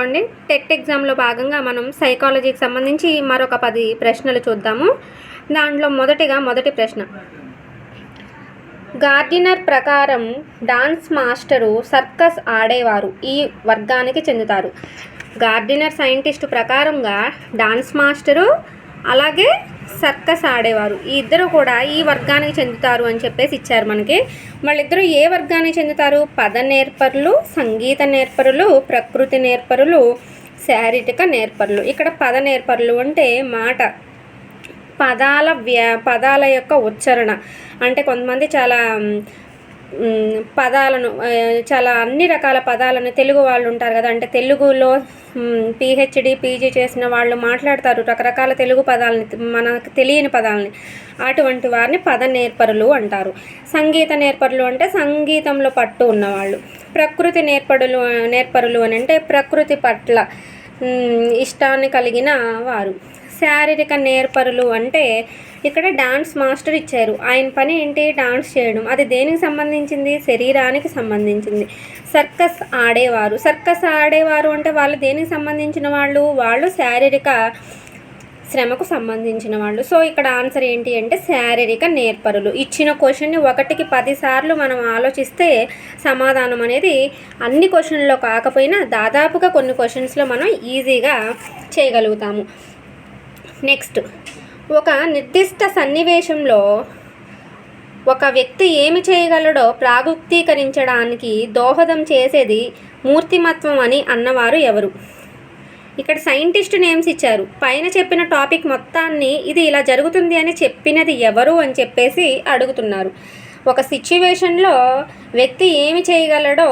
అండి. టెట్ ఎగ్జామ్లో భాగంగా మనం సైకాలజీకి సంబంధించి మరొక పది ప్రశ్నలు చూద్దాము. దాంట్లో మొదటిగా మొదటి ప్రశ్న. గార్డినర్ ప్రకారం డాన్స్ మాస్టరు సర్కస్ ఆడేవారు ఈ వర్గానికి చెందుతారు. గార్డినర్ సైంటిస్ట్ ప్రకారంగా డాన్స్ మాస్టరు అలాగే సర్కస్ ఆడేవారు. ఈ ఇద్దరు కూడా ఈ వర్గానికి చెందుతారు అని చెప్పేసి ఇచ్చారు మనకి. వాళ్ళిద్దరూ ఏ వర్గానికి చెందుతారు? పద నేర్పరులు సంగీత నేర్పరులు ప్రకృతి నేర్పరులు శారీరక నేర్పరులు. ఇక్కడ పద నేర్పరులు అంటే మాట. పదాల వ్యా పదాల యొక్క ఉచ్చారణ. అంటే కొంతమంది చాలా పదాలను చాలా అన్ని రకాల పదాలను తెలుగు వాళ్ళు ఉంటారు కదా అంటే తెలుగులో పిహెచ్డి పీజీ చేసిన వాళ్ళు మాట్లాడతారు రకరకాల తెలుగు పదాలని మనకు తెలియని పదాలని. అటువంటి వారిని పద నేర్పరులు అంటారు. సంగీత నేర్పరులు అంటే సంగీతంలో పట్టు ఉన్నవాళ్ళు. ప్రకృతి నేర్పడులు నేర్పరులు అని అంటే ప్రకృతి పట్ల ఇష్టాన్ని కలిగిన వారు. శారీరక నేర్పరులు అంటే ఇక్కడ డాన్స్ మాస్టర్ ఇచ్చారు. ఆయన పని ఏంటి? డాన్స్ చేయడం. అది దేనికి సంబంధించింది? శరీరానికి సంబంధించింది. సర్కస్ ఆడేవారు. సర్కస్ ఆడేవారు అంటే వాళ్ళు దేనికి సంబంధించిన వాళ్ళు? వాళ్ళు శారీరక శ్రమకు సంబంధించిన వాళ్ళు. సో ఇక్కడ ఆన్సర్ ఏంటి అంటే శారీరక నేర్పరులు. ఇచ్చిన క్వశ్చన్ని ఒకటికి పదిసార్లు మనం ఆలోచిస్తే సమాధానం అనేది అన్ని క్వశ్చన్లో కాకపోయినా దాదాపుగా కొన్ని క్వశ్చన్స్లో మనం ఈజీగా చేయగలుగుతాము. నెక్స్ట్ ఒక నిర్దిష్ట సన్నివేశంలో ఒక వ్యక్తి ఏమి చేయగలడో ప్రాగుక్తీకరించడానికి దోహదం చేసేది మూర్తిమత్వం అని అన్నవారు ఎవరు? ఇక్కడ సైంటిస్ట్ నేమ్స్ ఇచ్చారు. పైన చెప్పిన టాపిక్ మొత్తాన్ని ఇది ఇలా జరుగుతుంది అని చెప్పినది ఎవరు అని చెప్పేసి అడుగుతున్నారు. ఒక సిచ్యువేషన్లో వ్యక్తి ఏమి చేయగలడో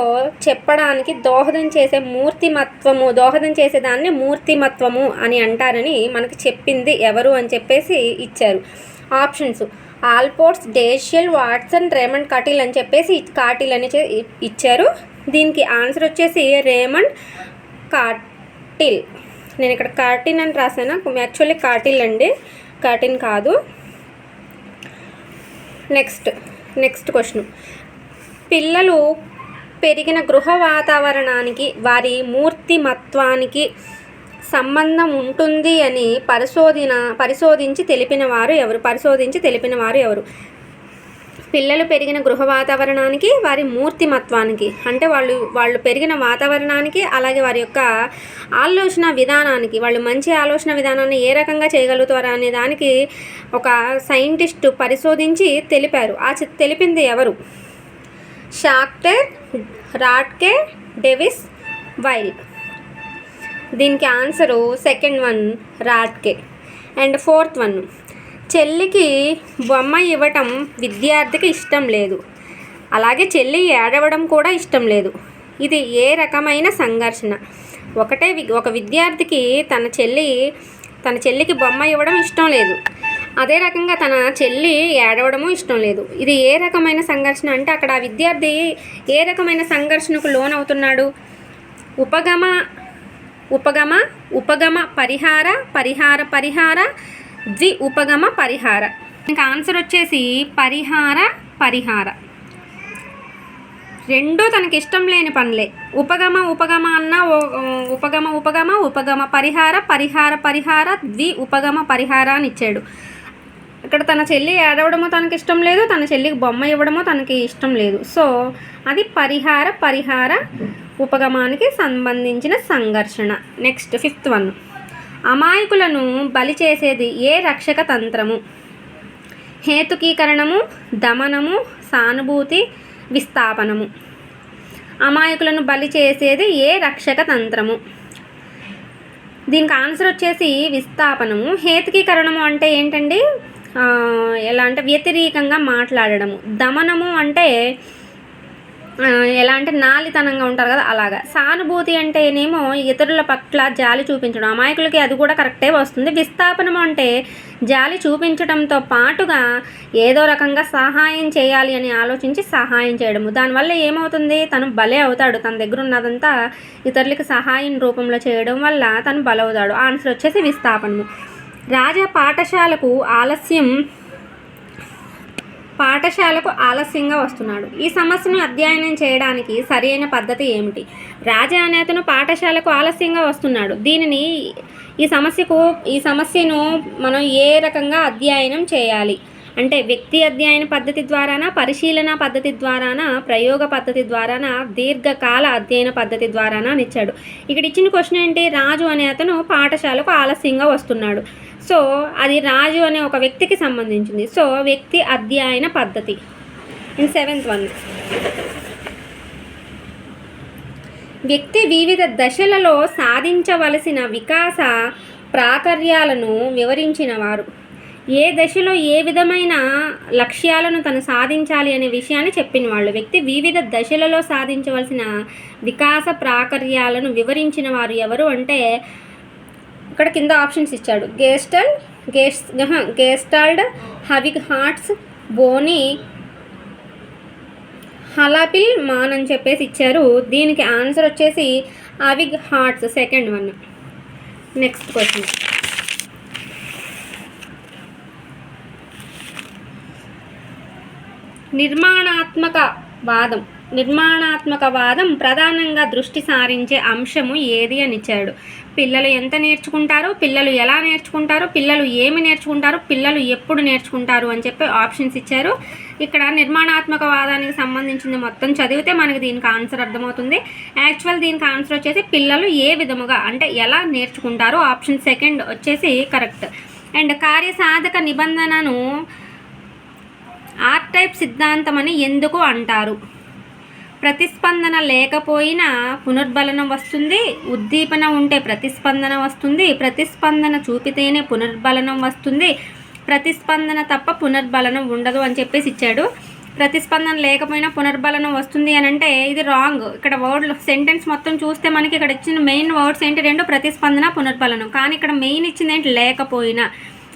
చెప్పడానికి దోహదం చేసే మూర్తిమత్వము దోహదం చేసేదాన్ని మూర్తిమత్వము అని అంటారని మనకి చెప్పింది ఎవరు అని చెప్పేసి ఇచ్చారు. Options. Allport's Dashiell Watson Raymond Cattell అని చెప్పేసి కాటిల్ అని ఇచ్చారు. దీనికి ఆన్సర్ వచ్చేసి రేమండ్ కాటిల్. నేను ఇక్కడ కార్టిన్ అని రాసాను యాక్చువల్లీ కాటిల్ అండి. కార్టిన్ కాదు. నెక్స్ట్. నెక్స్ట్ క్వశ్చన్ పిల్లలు పెరిగిన గృహ వాతావరణానికి వారి మూర్తిమత్వానికి సంబంధం ఉంటుంది అని పరిశోధన పరిశోధించి తెలిపిన వారు ఎవరు? పరిశోధించి తెలిపిన వారు ఎవరు? పిల్లలు పెరిగిన గృహ వాతావరణానికి వారి మూర్తిమత్వానికి అంటే వాళ్ళు వాళ్ళు పెరిగిన వాతావరణానికి అలాగే వారి యొక్క ఆలోచన విధానానికి వాళ్ళు మంచి ఆలోచన విధానాన్ని ఏ రకంగా చేయగలుగుతారు అనే దానికి ఒక సైంటిస్ట్ పరిశోధించి తెలిపారు. ఆ తెలిపింది ఎవరు? Schachter Radke Davis Weil. దీనికి answer second one Radke. And fourth one చెల్లికి బొమ్మ ఇవ్వటం విద్యార్థికి ఇష్టం లేదు. అలాగే చెల్లి ఏడవడం కూడా ఇష్టం లేదు. ఇది ఏ రకమైన సంఘర్షణ? ఒకటే వి- ఒక విద్యార్థికి తన చెల్లి తన చెల్లికి బొమ్మ ఇవ్వడం ఇష్టం లేదు. అదే రకంగా తన చెల్లి ఏడవడము ఇష్టం లేదు. ఇది ఏ రకమైన సంఘర్షణ అంటే అక్కడ ఆ విద్యార్థి ఏ రకమైన సంఘర్షణకు లోనవుతున్నాడు? ఉపగమ ఉపగమ ఉపగమ పరిహార పరిహార పరిహార ద్వి ఉపగమ పరిహార. ఇంకా ఆన్సర్ వచ్చేసి పరిహార పరిహార. రెండూ తనకి ఇష్టం లేని పనులే. ఉపగమ ఉపగమ అన్న ఓ- ఉపగమ ఉపగమ ఉపగమ పరిహార పరిహార పరిహార ద్వి ఉపగమ పరిహార అని ఇచ్చాడు. ఇక్కడ తన చెల్లి ఏడవడమో తనకి ఇష్టం లేదు తన చెల్లికి బొమ్మ ఇవ్వడమో తనకి ఇష్టం లేదు. సో అది పరిహార పరిహార ఉపగమానికి సంబంధించిన సంఘర్షణ. Next fifth one. అమాయకులను బలి చేసేది ఏ రక్షక తంత్రము? హేతుకీకరణము దమనము సానుభూతి విస్థాపనము. అమాయకులను బలి చేసేది ఏ రక్షక తంత్రము? దీనికి ఆన్సర్ వచ్చేసి విస్థాపనము. హేతుకీకరణము అంటే ఏంటండి? ఎలా అంటే వ్యతిరేకంగా మాట్లాడడము. దమనము అంటే ఎలా అంటే నాలితనంగా ఉంటారు కదా అలాగా. సానుభూతి అంటే ఏమో ఇతరుల పట్ల జాలి చూపించడం. అమాయకులకి అది కూడా కరెక్టే వస్తుంది. విస్థాపనం అంటే జాలి చూపించడంతో పాటుగా ఏదో రకంగా సహాయం చేయాలి అని ఆలోచించి సహాయం చేయడము. దానివల్ల ఏమవుతుంది? తను బలే అవుతాడు. తన దగ్గర ఉన్నదంతా ఇతరులకి సహాయం రూపంలో చేయడం వల్ల తను బలవుతాడు. ఆన్సర్ వచ్చేసి విస్థాపనము. రాజా పాఠశాలకు ఆలస్యం పాఠశాలకు ఆలస్యంగా వస్తున్నాడు. ఈ సమస్యను అధ్యయనం చేయడానికి సరైన పద్ధతి ఏమిటి? రాజా అనే అతను పాఠశాలకు ఆలస్యంగా వస్తున్నాడు. దీనిని ఈ సమస్యకు ఈ సమస్యను మనం ఏ రకంగా అధ్యయనం చేయాలి? అంటే వ్యక్తి అధ్యయన పద్ధతి ద్వారానా పరిశీలన పద్ధతి ద్వారానా ప్రయోగ పద్ధతి ద్వారానా దీర్ఘకాల అధ్యయన పద్ధతి ద్వారానా అని ఇచ్చాడు. ఇక్కడ ఇచ్చిన క్వశ్చన్ ఏంటి? రాజు అనే అతను పాఠశాలకు ఆలస్యంగా వస్తున్నాడు. సో అది రాజు అనే ఒక వ్యక్తికి సంబంధించింది. సో వ్యక్తి అధ్యయన పద్ధతి. ఇన్ సెవెంత్ వన్ వ్యక్తి వివిధ దశలలో సాధించవలసిన వికాస ప్రాకర్యాలను వివరించిన వారు ఏ దశలో ఏ విధమైన లక్ష్యాలను తను సాధించాలి అనే విషయాన్ని చెప్పిన వాళ్ళు వ్యక్తి వివిధ దశలలో సాధించవలసిన వికాస ప్రాకర్యాలను వివరించిన వారు ఎవరు అంటే ఇక్కడ కింద ఆప్షన్స్ ఇచ్చాడు. గేస్టల్ గేస్ గేస్టాల్డ్ హవిక్ హార్ట్స్ బోని హలాపిల్ మాన్ అని చెప్పేసి ఇచ్చారు. దీనికి ఆన్సర్ వచ్చేసి అవిగ్ హార్ట్స్ సెకండ్ వన్. Next question. నిర్మాణాత్మక వాదం. నిర్మాణాత్మక వాదం ప్రధానంగా దృష్టి సారించే అంశము ఏది అని ఇచ్చాడు. పిల్లలు ఎంత నేర్చుకుంటారు? పిల్లలు ఎలా నేర్చుకుంటారు? పిల్లలు ఏమి నేర్చుకుంటారు? పిల్లలు ఎప్పుడు నేర్చుకుంటారు? అని చెప్పి ఆప్షన్స్ ఇచ్చారు. ఇక్కడ నిర్మాణాత్మక వాదానికి సంబంధించింది మొత్తం చదివితే మనకి దీనికి ఆన్సర్ అర్థమవుతుంది. యాక్చువల్ దీనికి ఆన్సర్ వచ్చేసి పిల్లలు ఏ విధముగా అంటే ఎలా నేర్చుకుంటారు? ఆప్షన్ సెకండ్ వచ్చేసి కరెక్ట్. అండ్ కార్యసాధక నిబంధనను ఆర్ టైప్ సిద్ధాంతం అని ఎందుకు అంటారు? ప్రతిస్పందన లేకపోయినా పునర్బలనం వస్తుంది ఉద్దీపన ఉంటే ప్రతిస్పందన వస్తుంది ప్రతిస్పందన చూపితేనే పునర్బలనం వస్తుంది. ప్రతిస్పందన తప్ప పునర్బలనం ఉండదు అని చెప్పేసి ఇచ్చాడు. ప్రతిస్పందన లేకపోయినా పునర్బలనం వస్తుంది అని అంటే ఇది రాంగ్. ఇక్కడ వర్డ్ సెంటెన్స్ మొత్తం చూస్తే మనకి ఇక్కడ ఇచ్చిన మెయిన్ వర్డ్స్ ఏంటి? రెండు ప్రతిస్పందన పునర్బలనం. కానీ ఇక్కడ మెయిన్ ఇచ్చింది ఏంటి? లేకపోయినా.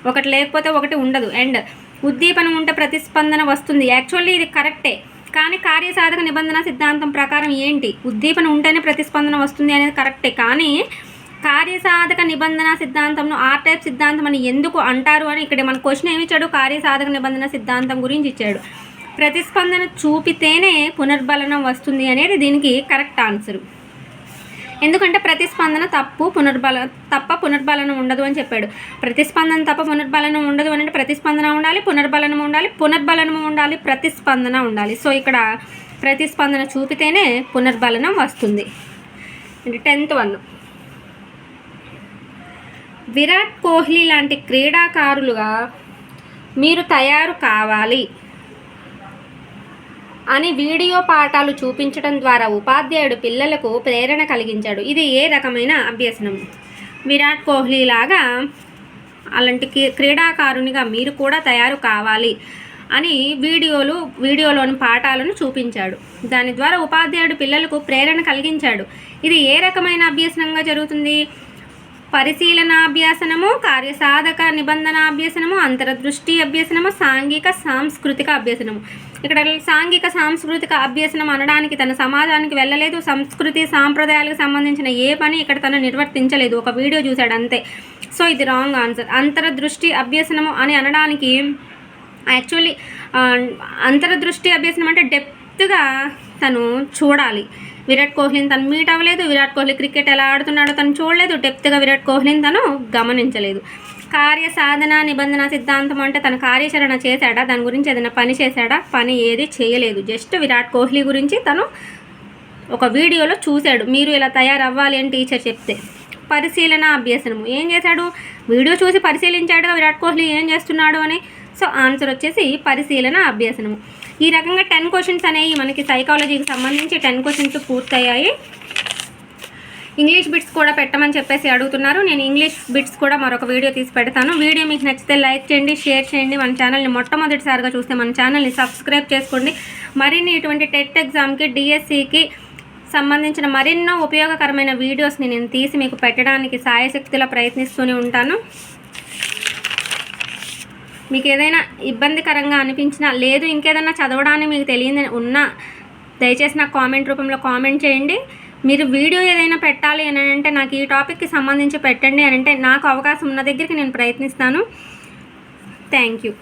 ఒకటి లేకపోతే ఒకటి ఉండదు. అండ్ ఉద్దీపనం ఉంటే ప్రతిస్పందన వస్తుంది. యాక్చువల్లీ ఇది కరెక్టే. కానీ కార్యసాధక నిబంధన సిద్ధాంతం ప్రకారం ఏంటి? ఉద్దీపన ఉంటేనే ప్రతిస్పందన వస్తుంది అనేది కరెక్టే. కానీ కార్యసాధక నిబంధన సిద్ధాంతంను ఆర్ టైప్ సిద్ధాంతం అని ఎందుకు అంటారు అని ఇక్కడ మన క్వశ్చన్ ఏమి ఇచ్చాడు? కార్యసాధక నిబంధన సిద్ధాంతం గురించి ఇచ్చాడు. ప్రతిస్పందన చూపితేనే పునర్బలనం వస్తుంది అనేది దీనికి కరెక్ట్ ఆన్సర్ ఎందుకంటే ప్రతిస్పందన తప్పు పునర్బల తప్ప పునర్బలనం ఉండదు అని చెప్పాడు. ప్రతిస్పందన తప్ప పునర్బలనం ఉండదు అని అంటే ప్రతిస్పందన ఉండాలి పునర్బలనం ఉండాలి పునర్బలనం ఉండాలి ప్రతిస్పందన ఉండాలి. సో ఇక్కడ ప్రతిస్పందన చూపితేనే పునర్బలనం వస్తుంది. Tenth one. విరాట్ కోహ్లీ లాంటి క్రీడాకారులుగా మీరు తయారు కావాలి. అని వీడియో పాఠాలు చూపించడం ద్వారా ఉపాధ్యాయుడు పిల్లలకు ప్రేరణ కలిగించాడు. ఇది ఏ రకమైన అభ్యసనం? విరాట్ కోహ్లీ లాగా అలాంటి క్రీడాకారునిగా మీరు కూడా తయారు కావాలి అని వీడియోలు వీడియోలోని పాఠాలను చూపించాడు. దాని ద్వారా ఉపాధ్యాయుడు పిల్లలకు ప్రేరణ కలిగించాడు. ఇది ఏ రకమైన అభ్యసనంగా జరుగుతుంది? పరిశీలనాభ్యాసనము కార్యసాధక నిబంధనాభ్యసనము అంతర్దృష్టి అభ్యసనము సాంఘిక సాంస్కృతిక అభ్యసనము. ఇక్కడ సాంఘిక సాంస్కృతిక అభ్యసనం అనడానికి తన సమాజానికి వెళ్ళలేదు సంస్కృతి సాంప్రదాయాలకు సంబంధించిన ఏ పని ఇక్కడ తను నిర్వర్తించలేదు. ఒక వీడియో చూశాడు అంతే. సో ఇది రాంగ్ ఆన్సర్. అంతర్దృష్టి అభ్యసనము అని అనడానికి యాక్చువల్లీ అంతరదృష్టి అభ్యసనం అంటే డెప్త్గా తను చూడాలి. విరాట్ కోహ్లీని తను మీట్ అవ్వలేదు. విరాట్ కోహ్లీ క్రికెట్ ఎలా ఆడుతున్నాడో తను చూడలేదు. డెప్త్గా విరాట్ కోహ్లీని తను గమనించలేదు. కార్య సాధన నిబంధన సిద్ధాంతం అంటే తన కార్యాచరణ చేశాడా? దాని గురించి ఏదైనా పని చేశాడా? పని ఏది చేయలేదు. జస్ట్ విరాట్ కోహ్లీ గురించి తను ఒక వీడియోలో చూశాడు. మీరు ఇలా తయారవ్వాలి అని టీచర్ చెప్తే. పరిశీలన అభ్యసనము. ఏం చేశాడు? వీడియో చూసి పరిశీలించాడుగా విరాట్ కోహ్లీ ఏం చేస్తున్నాడు అని సో ఆన్సర్ వచ్చేసి పరిశీలన అభ్యసనము. ఈ రకంగా టెన్ క్వశ్చన్స్ అనేవి మనకి సైకాలజీకి సంబంధించి టెన్ క్వశ్చన్స్ పూర్తయ్యాయి. ఇంగ్లీష్ బిట్స్ కూడా పెట్టమని చెప్పేసి అడుగుతున్నారు. నేను ఇంగ్లీష్ బిట్స్ కూడా మరొక వీడియో తీసి పెడతాను. వీడియో మీకు నచ్చితే లైక్ చేయండి షేర్ చేయండి. మన ఛానల్ని మొట్టమొదటిసారిగా చూస్తే మన ఛానల్ని సబ్స్క్రైబ్ చేసుకోండి. మరిన్ని ఇటువంటి టెట్ ఎగ్జామ్కి డిఎస్సికి సంబంధించిన మరెన్నో ఉపయోగకరమైన వీడియోస్ని నేను తీసి మీకు పెట్టడానికి సాయశక్తిలో ప్రయత్నిస్తూనే ఉంటాను. మీకు ఏదైనా ఇబ్బందికరంగా అనిపించినా లేదు ఇంకేదైనా చదవడానికి మీకు తెలియని ఉన్నా దయచేసి నాకు కామెంట్ రూపంలో కామెంట్ చేయండి. మీరు వీడియో ఏదైనా పెట్టాలి అని అంటే నాకు ఈ టాపిక్కి సంబంధించి పెట్టండి అని అంటే నాకు అవకాశం ఉన్న దగ్గరికి నేను ప్రయత్నిస్తాను. Thank you.